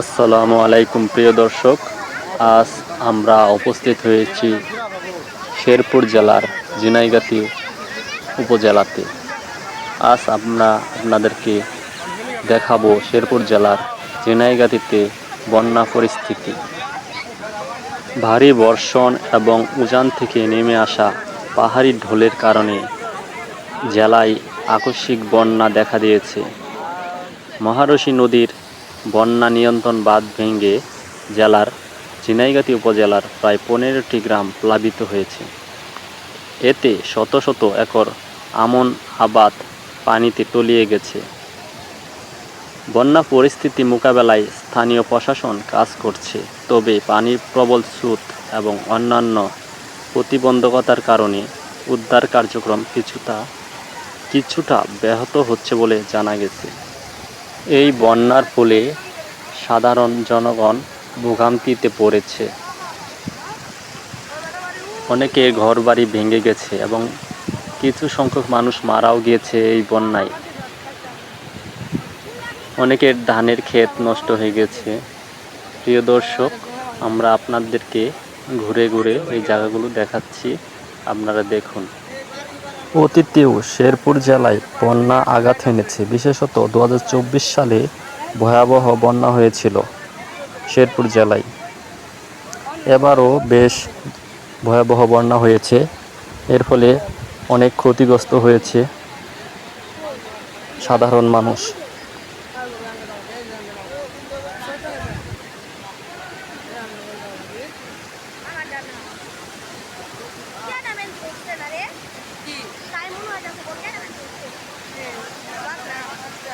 আসসালামু আলাইকুম, প্রিয় দর্শক। আজ আমরা উপস্থিত হয়েছি শেরপুর জেলার জিনাইগাতি উপজেলাতে। আজ আমরা আপনাদেরকে দেখাবো শেরপুর জেলার জিনাইগাতিতে বন্যা পরিস্থিতি। ভারী বর্ষণ এবং উজান থেকে নেমে আসা পাহাড়ি ঢোলের কারণে জেলায় আকস্মিক বন্যা দেখা দিয়েছে। মহারশী নদীর বন্যা নিয়ন্ত্রণ বাঁধ ভেঙে জেলার ঝিনাইগাতি উপজেলার প্রায় পনেরোটি গ্রাম প্লাবিত হয়েছে। এতে শত শত একর আমন আবাদ পানিতে তলিয়ে গেছে। বন্যা পরিস্থিতি মোকাবেলায় স্থানীয় প্রশাসন কাজ করছে, তবে পানির প্রবল স্রোত এবং অন্যান্য প্রতিবন্ধকতার কারণে উদ্ধার কার্যক্রম কিছুটা কিছুটা ব্যাহত হচ্ছে বলে জানা গেছে। এই বন্যার ফলে সাধারণ জনগণ ভোগান্তিতে পড়েছে। অনেকের ঘরবাড়ি ভেঙে গেছে এবং কিছু সংখ্যক মানুষ মারাও গিয়েছে এই বন্যায়। অনেকের ধানের ক্ষেত নষ্ট হয়ে গেছে। প্রিয় দর্শক, আমরা আপনাদেরকে ঘুরে ঘুরে এই জায়গাগুলো দেখাচ্ছি। আপনারা দেখুন। অতীতেও শেরপুর জেলায় বন্যা আঘাত এনেছে। বিশেষত দু হাজার চব্বিশ সালে ভয়াবহ বন্যা হয়েছিল শেরপুর জেলায়। এবারও বেশ ভয়াবহ বন্যা হয়েছে। এর ফলে অনেক ক্ষতিগ্রস্ত হয়েছে সাধারণ মানুষ।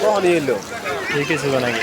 কখন এলো? ঠিক আছে নাকি?